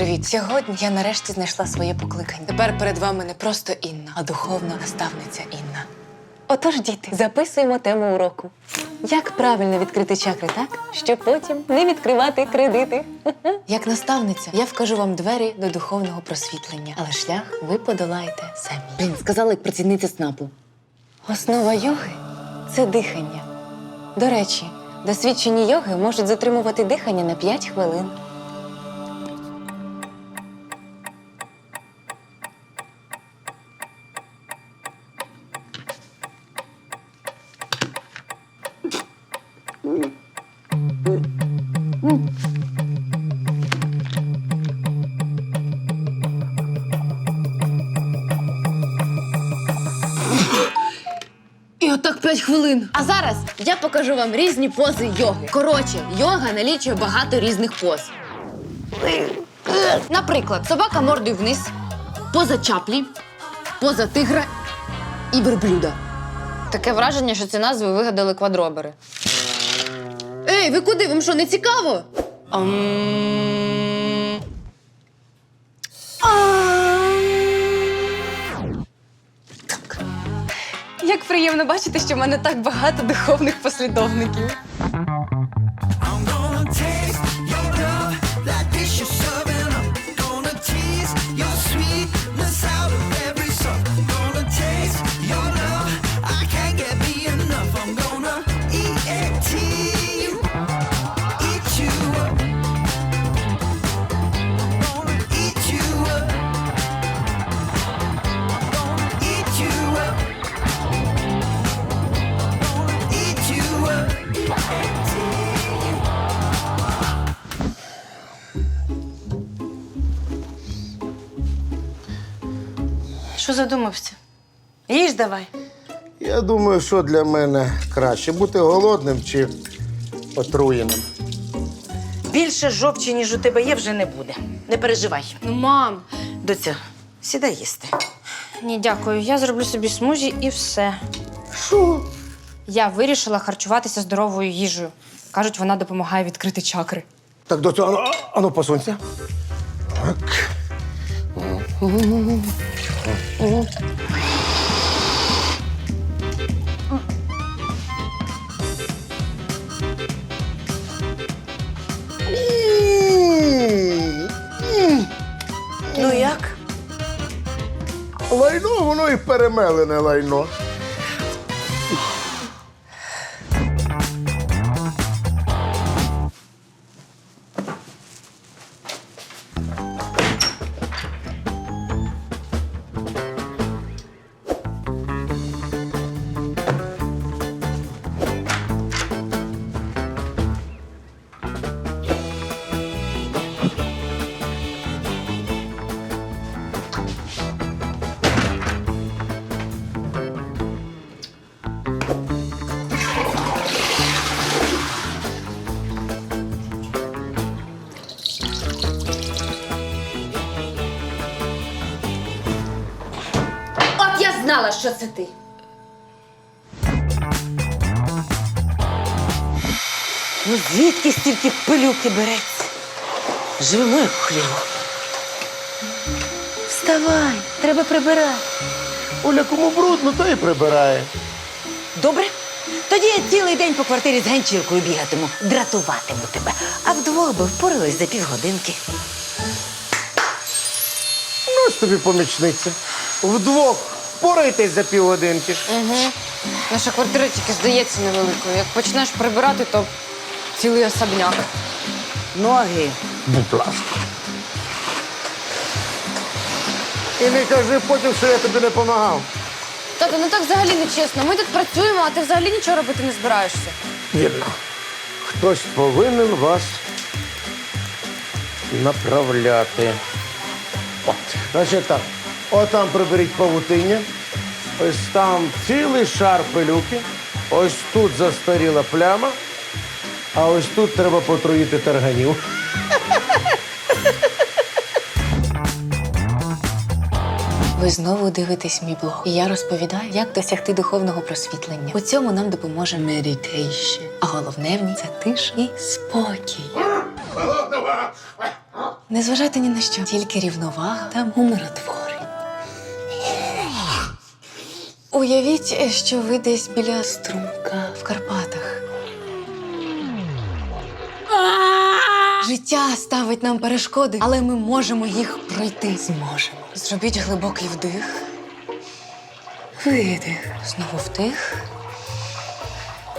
привіт! Сьогодні я нарешті знайшла своє покликання. Тепер перед вами не просто Інна, а духовна наставниця Інна. Отож, діти, записуємо тему уроку. Як правильно відкрити чакри так, щоб потім не відкривати кредити? Як наставниця, я вкажу вам двері до духовного просвітлення, але шлях ви подолаєте самі. Блін, сказала як працівниця СНАПу. Основа йоги це дихання. До речі, досвідчені йоги можуть затримувати дихання на 5 хвилин. 5 хвилин. А зараз я покажу вам різні пози йоги. Коротше, йога налічує багато різних поз. Наприклад, собака мордою вниз, поза чаплі, поза тигра і верблюда. Таке враження, що ці назви вигадали квадробери. Ей, ви куди? Вам що, не цікаво? Ам. Приємно бачити, що в мене так багато духовних послідовників. I'm gonna taste Що задумався? Їж давай. Я думаю, що для мене краще бути голодним чи отруєним. Більше жовчі, ніж у тебе є, вже не буде. Не переживай. Ну, мам, Доця, сідай їсти. Ні, дякую. Я зроблю собі смузі і все. Що? Я вирішила харчуватися здоровою їжею. Кажуть, вона допомагає відкрити чакри. Так, доцю, ану, а- ану посунься. Так. Ну як? Лайно, воно і перемелене лайно. Знала, що це ти. Ну звідки стільки пилюки береться? Живемо як у хліву. Вставай, треба прибирати. Оля, кому брудно, то і прибирає. Добре? Тоді я цілий день по квартирі з ганчіркою бігатиму, дратуватиму тебе. А вдвох би впорались за півгодинки. Ну, ось тобі помічниця. Вдвох впорайтесь за півгодинки. Угу. Наша квартира тільки здається невеликою. Як почнеш прибирати, то цілий особняк. Ноги. Будь ласка. І не кажи потім, що я тобі не допомагав. Тато, ну так взагалі не чесно. Ми тут працюємо, а ти взагалі нічого робити не збираєшся. Вірно. Хтось повинен вас направляти. От. Значить так. Отам приберіть павутиння. Ось там цілий шар пилюки. Ось тут застаріла пляма. А ось тут треба потруїти тарганів. Ви знову дивитесь мій блог, і я розповідаю, як досягти духовного просвітлення. У цьому нам допоможе meditation. А головне в ній це тиша і спокій. Не зважати ні на що, тільки рівновага та умиротворення. Уявіть, що ви десь біля струмка в Карпатах. Життя ставить нам перешкоди, але ми можемо їх пройти. Зможемо. Зробіть глибокий вдих. Видих. Знову вдих.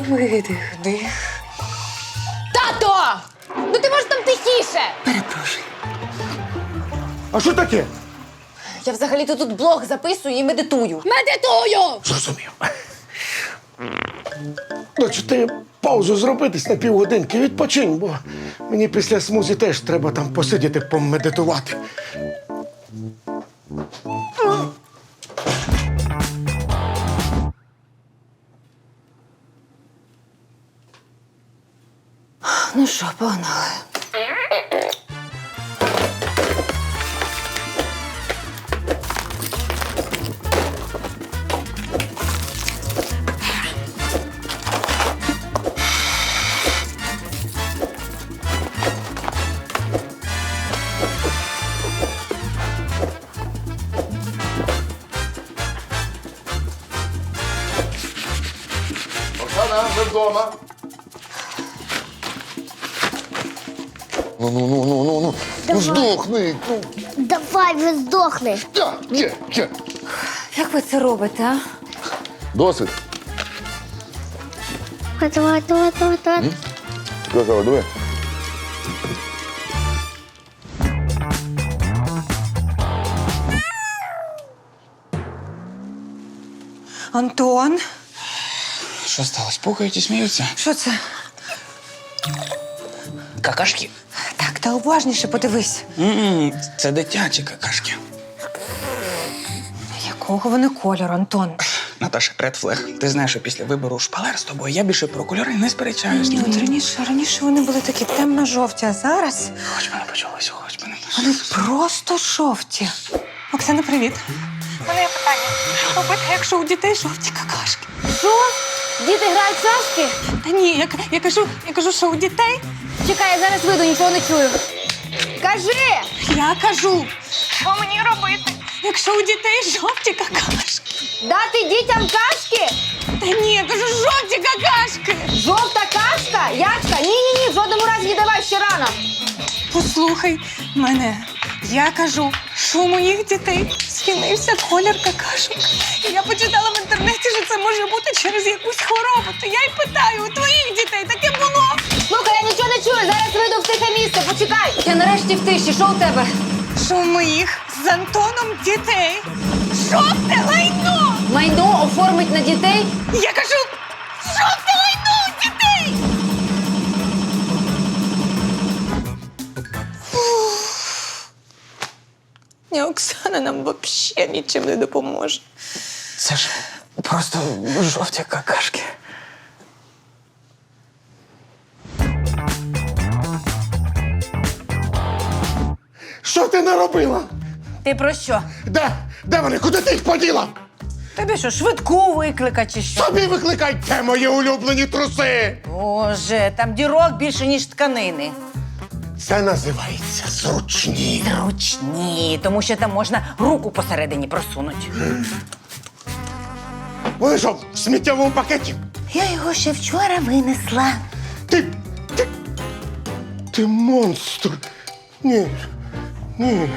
Видих. Вдих. Тато! Ну ти можеш там тихіше! Перепрошую. А що таке? Я взагалі-то тут блог записую і медитую. Медитую! Зрозумів. Дочу, ти паузу зробитись на півгодинки, відпочинь, бо мені після смузі теж треба там посидіти, помедитувати. Ну що, погнали. Ну, ну, ну, ну, ну, ну. Ну, здохни. Ну, Давай вже здохни. я, є, є. Як ви це робите, а? Досить. Давай, давай, давай, давай. Сказала, давай. Антон, Що сталося? Пукають і сміються? що це? Какашки? Та уважніше подивись. м це дитячі какашки. Якого вони кольору, Антон? Наташа, ред флег. Ти знаєш, що після вибору шпалер з тобою я більше про кольори не сперечаюсь. Ні, от раніше, раніше вони були такі темно-жовті, а зараз Хоч мене почалося, хоч мене вони просто жовті. Оксана, привіт. У мене є питання. Робити, якщо у дітей жовті какашки. Що? Діти грають в шашки? Та ні, я, я, кажу, я кажу, що у дітей. Чекай, я зараз вийду, нічого не чую. Кажи! Я кажу, що мені робити, якщо у дітей жовті какашки. Дати дітям кашки? Та ні, я кажу, жовті какашки. Жовта кашка? Ячка? Ні-ні-ні, в жодному разі не давай ще рано. Послухай мене. Я кажу, що у моїх дітей змінився колір какашок. І я почитала в інтернеті, що це може бути через якусь хворобу. То Я нарешті в тиші, що у тебе? Що у моїх з Антоном дітей жовте лайно. Майно оформить на дітей? Я кажу, жовте лайно у дітей. Ні, Оксана нам взагалі нічим не допоможе. Це ж просто жовті какашки. Що ти наробила? Ти про що? Де? Де вони? Куди ти їх поділа? Тобі що, швидку викликати чи що? Собі викликай, де мої улюблені труси. Боже, там дірок більше, ніж тканини. Це називається зручні. Ручні, тому що там можна руку посередині просунути. Вони що, в сміттєвому пакеті? Я його ще вчора винесла. Ти. Ти. Ти монстр. Ні. Ні.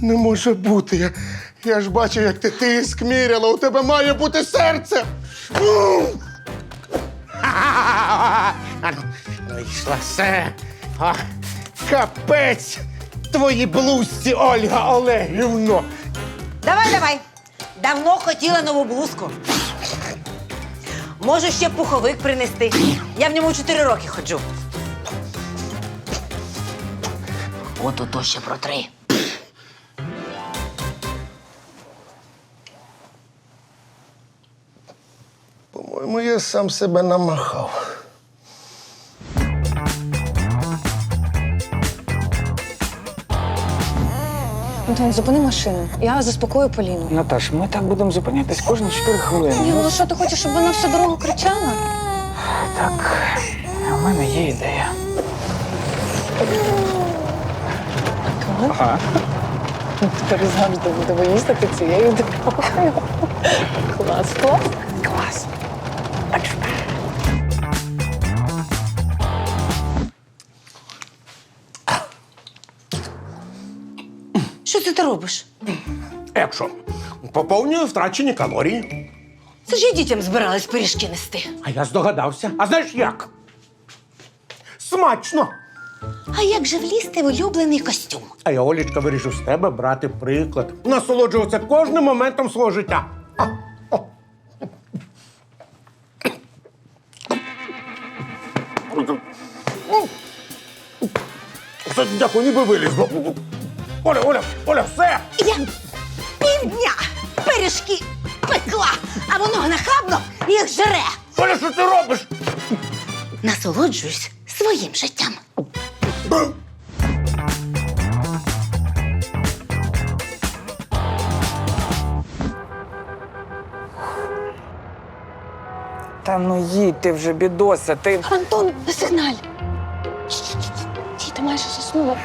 Не може бути. Я, я ж бачу, як ти тиск міряла. У тебе має бути серце. М! Ха-ха-ха! Ну, вийшла все. Капець! Твої блузці, Ольга Олегівно. Давай, давай. Давно хотіла нову блузку. Можу ще пуховик принести. Я в ньому чотири роки ходжу. От ото ще про три. По-моєму, я сам себе намахав. Антон, зупини машину. Я заспокою Поліну. Наташ, ми так будемо зупинятись кожні 4 хвилини. Ні, ну що ти хочеш, щоб вона всю дорогу кричала? Так, у мене є ідея. Ага. Тепер завжди будемо їздити цією дорогою. Клас, клас. Клас. Що це ти робиш? Якщо поповнюю втрачені калорії. Це ж я дітям збиралась пиріжки нести. А я здогадався. А знаєш як? Смачно! А як же влізти в улюблений костюм? А я, Олічка, вирішив з тебе брати приклад. Насолоджуватися кожним моментом свого життя. А, о. Все, Дякую, ніби вилізло. Оля, Оля, Оля, все! Я півдня пиріжки пекла, а воно нахабно їх жере. Оля, що ти робиш? Насолоджуюсь своїм життям. Та ну їдь ти вже, бідося, ти. Антон, на сигналь. Діти майже заснули.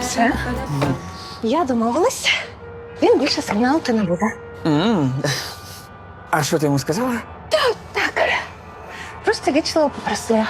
Все. Я домовилась. Він більше сигналити не буде. М. А що ти йому сказала? Так. Просто вічливо попросила.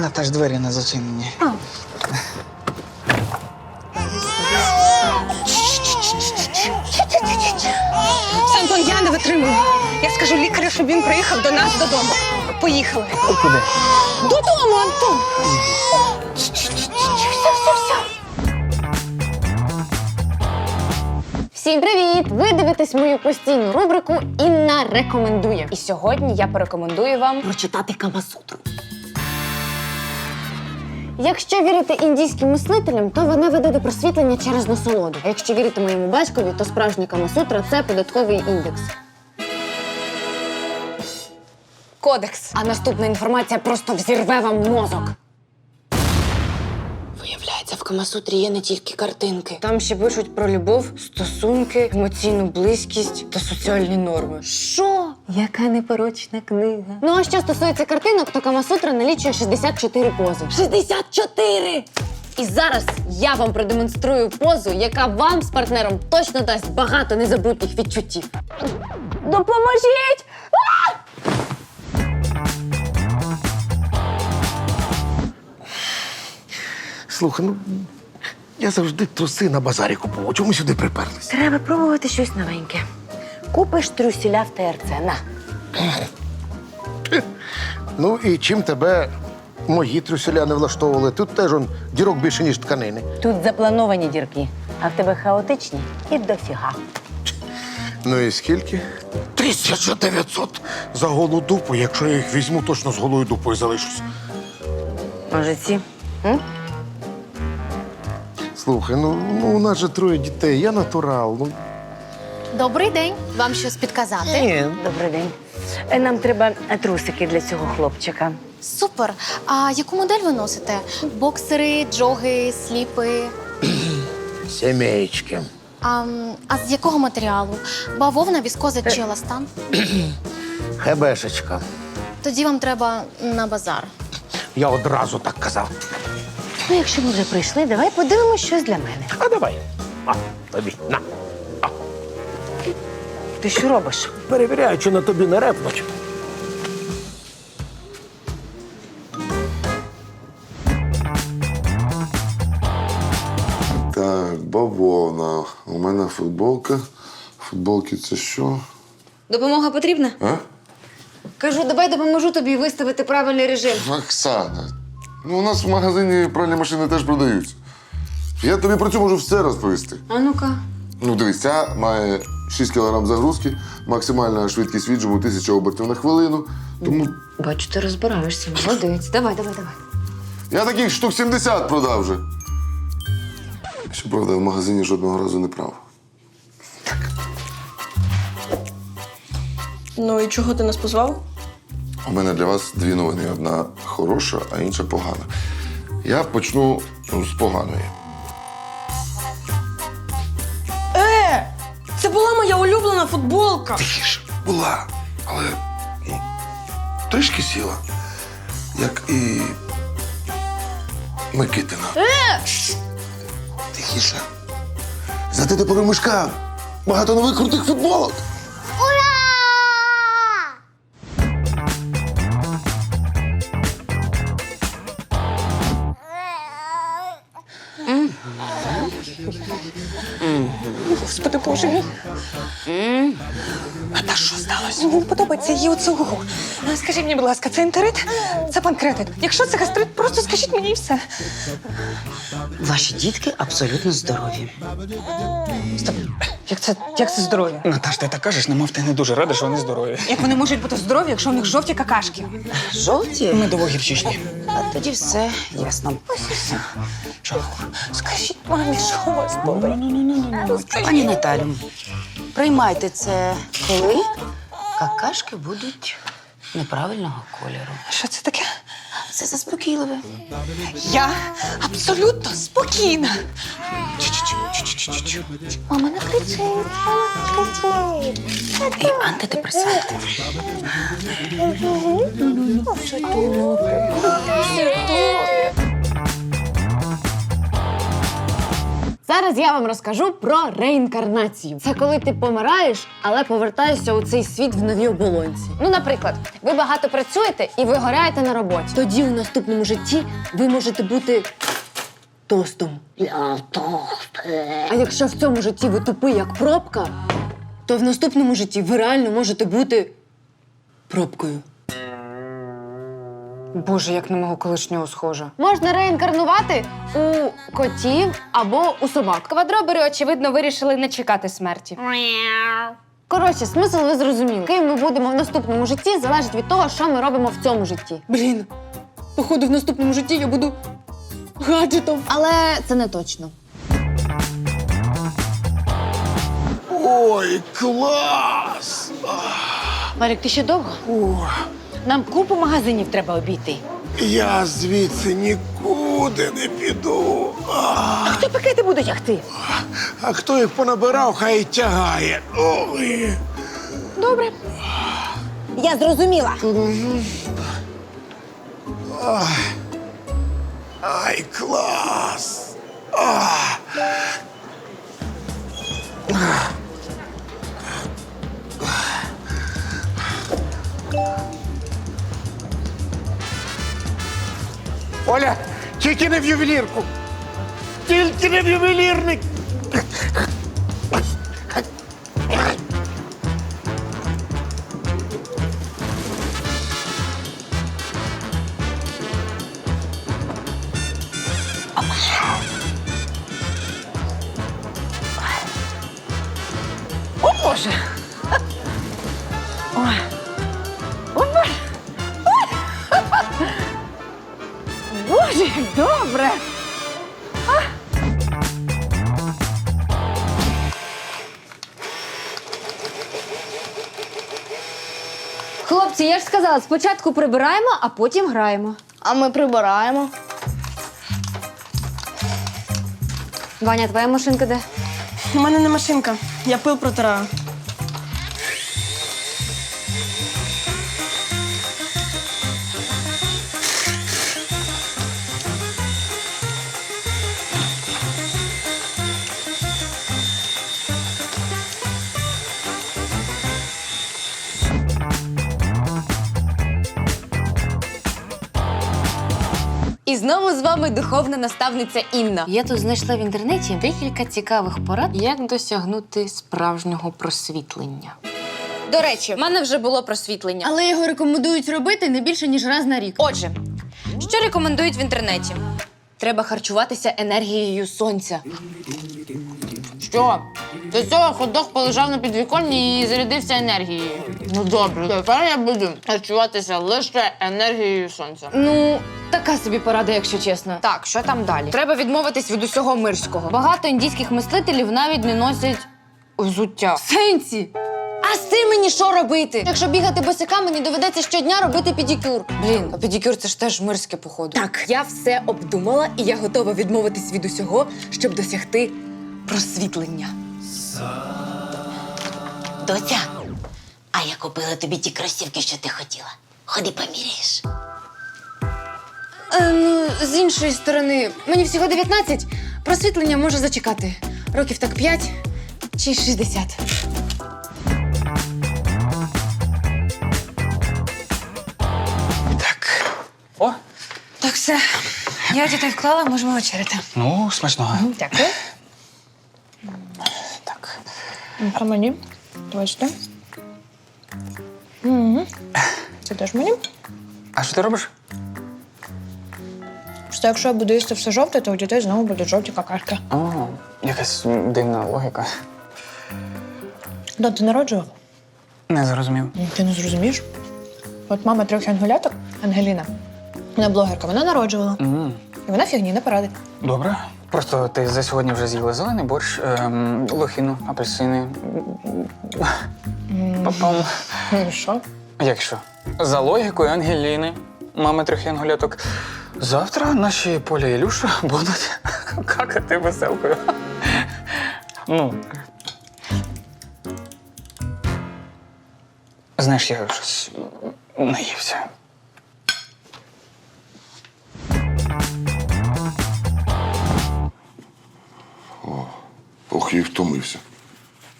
Наташ, двері не зачинені. Все, Антон, я не витримую. Я скажу лікарю, щоб він приїхав до нас додому. Поїхали. Куди? Додому, Антон! Все, все, все. Всім привіт! Ви дивитесь мою постійну рубрику Інна рекомендує. І сьогодні я порекомендую вам Прочитати Камасутру. Якщо вірити індійським мислителям, то вона веде до просвітлення через насолоду. А якщо вірити моєму батькові, то справжня камасутра це податковий індекс. Кодекс. А наступна інформація просто взірве вам мозок. Виявляється, в Камасутрі є не тільки картинки. Там ще пишуть про любов, стосунки, емоційну близькість та соціальні норми. Що? Яка непорочна книга. Ну а що стосується картинок, то Камасутра налічує 64 пози. 64! І зараз я вам продемонструю позу, яка вам з партнером точно дасть багато незабутніх відчуттів. Допоможіть! Слухай, ну я завжди труси на базарі купував. Чому сюди приперлись? Треба пробувати щось новеньке. Купиш трюсіля в ТРЦ. На. Ну і чим тебе мої трюселя не влаштовували? Тут теж он дірок більше, ніж тканини. Тут заплановані дірки, а в тебе хаотичні і дофіга. Ну і скільки? 1900 за голу дупу. Якщо я їх візьму, точно з голою дупою залишусь. Може, ці? Слухай, ну, ну у нас же троє дітей, я натурал. Ну, Добрий день. Вам щось підказати? ні. Добрий день. Е, Нам треба трусики для цього хлопчика. Супер. А яку модель ви носите? Боксери, джоги, сліпи. Сімеєчки. А, м, а з якого матеріалу? Бавовна, віскоза чи еластан? Хебешечка. Тоді вам треба на базар. Я одразу так казав. Ну, якщо ми вже прийшли, давай подивимось щось для мене. А давай. А, тобі, на. Ти що робиш? Перевіряю, чи на тобі не репнуть. Так, бавовна. У мене футболка. Футболки це що? Допомога потрібна? А? Кажу, давай допоможу тобі виставити правильний режим. Оксана. Ну, у нас в магазині пральні машини теж продаються. Я тобі про цю можу все розповісти. А ну-ка. Ну, дивись, ця має 6 кг загрузки, максимальна швидкість віджиму 1000 обертів на хвилину. Тому Бачу, ти розбираєшся. Молодець. Давай, давай, давай. я таких штук 70 продав вже. Щоправда, в магазині жодного разу не прав. Ну і чого ти нас позвав? У мене для вас дві новини: одна хороша, а інша погана. Я почну ну, з поганої. Е! Це була моя улюблена футболка. Тихіше була, але ну, трішки сіла. Як і Микитина. Е! Тихіше. Зате тепер у мишка багато нових крутих футболок. Господи Боже мій. А та що сталося? Мені подобається її оцього. Скажіть мені, будь ласка, це ентерит? Це панкретит. Якщо це гастрит, просто скажіть мені і все. Ваші дітки абсолютно здорові. Стоп. Як це, як це здоров'я? Наташ, ти так кажеш, немов ти не дуже рада, що вони здорові. Як вони можуть бути здорові, якщо у них жовті какашки? Жовті? Медово гірчичні. А тоді все ясно. Скажіть мамі, що у вас болить? Пані Наталю, приймайте це, коли какашки будуть неправильного кольору. Що це таке? Це заспокійливе. Я абсолютно спокійна. Мама не кричить, мама не кричить. І антидепресанти. Зараз я вам розкажу про реінкарнацію. Це коли ти помираєш, але повертаєшся у цей світ в новій оболонці. Ну, наприклад, ви багато працюєте і вигораєте на роботі. Тоді у наступному житті ви можете бути тостом. А якщо в цьому житті ви тупий як пробка, то в наступному житті ви реально можете бути пробкою. Боже, як на мого колишнього схожа. Можна реінкарнувати у котів або у собак. Квадробери, очевидно, вирішили не чекати смерті. Коротше, смисл ви зрозуміли. Ким ми будемо в наступному житті, залежить від того, що ми робимо в цьому житті. Блін, походу, в наступному житті я буду гаджетом. Але це не точно. Ой, клас! Марік, ти ще довго? Нам купу магазинів треба обійти. Я звідси нікуди не піду. А, Хто пакети буде тягти? а хто їх понабирав, хай тягає. Ой. Я зрозуміла. Ай, клас! Оля, тільки не в ювелірку! Тільки не в ювелірник! Як добре! Хлопці, я ж сказала, спочатку прибираємо, а потім граємо. А ми прибираємо. Ваня, твоя машинка де? У мене не машинка. Я пил протираю. І знову з вами духовна наставниця Інна. Я тут знайшла в інтернеті декілька цікавих порад, як досягнути справжнього просвітлення. До речі, в мене вже було просвітлення. Але його рекомендують робити не більше, ніж раз на рік. Отже, що рекомендують в інтернеті? Треба харчуватися енергією сонця. Що? До цього ходок полежав на підвіконні і зарядився енергією. Ну добре, тепер я буду харчуватися лише енергією сонця. Ну, така собі порада, якщо чесно. Так, що там далі? Треба відмовитись від усього мирського. Багато індійських мислителів навіть не носять взуття. Сенсі! А з цим мені що робити? Якщо бігати босиками, мені доведеться щодня робити педикюр. Блін, а педикюр це ж теж мирське походу. Так, я все обдумала і я готова відмовитись від усього, щоб досягти просвітлення. Доця, а я купила тобі ті кросівки, що ти хотіла. Ходи поміряєш. Е, ну, з іншої сторони, мені всього 19. Просвітлення може зачекати. Років так 5 чи 60. Так. О, Так все. Я дітей вклала, можемо вечеряти. ну, смачного. Дякую. А мені? Бачите? Угу. Це теж мені. А що ти робиш? Просто якщо я буду їсти все жовте, то у дітей знову будуть жовті какашки. О, якась дивна логіка. Дон, ти народжував? Не зрозумів. Ти не зрозумієш? От мама трьох ангеляток, Ангеліна, вона блогерка, вона народжувала. М, І вона фігні не порадить. Добре. Просто ти за сьогодні вже з'їла зелений борщ, ем, лохину, апельсини. Папам. Ну що? Якщо? За логікою Ангеліни, мами трьох янголяток, завтра наші Поля і Ілюша будуть какати веселкою. Ну. Знаєш, я щось наївся. Ох, і втомився.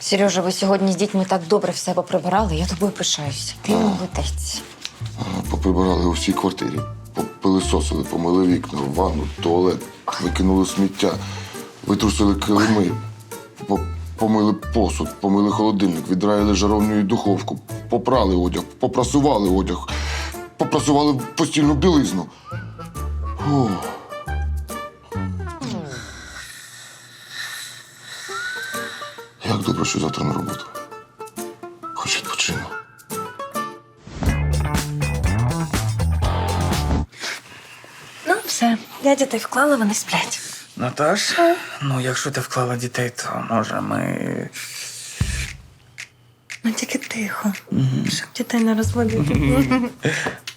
Сережа, ви сьогодні з дітьми так добре все поприбирали, я тобою пишаюся. Ти молодець. Поприбирали у всій квартирі. Попилисосили, помили вікна, ванну, туалет, викинули сміття, витрусили килими, по- помили посуд, помили холодильник, віддраїли жаровню і духовку, попрали одяг, попрасували одяг, попрасували постільну білизну. О. Як добре, що завтра на роботу. Хоч відпочину. Ну, все. Я дітей вклала, вони сплять. Наташ, ну якщо ти вклала дітей, то може ми. Ну тільки тихо, щоб дітей не розводити.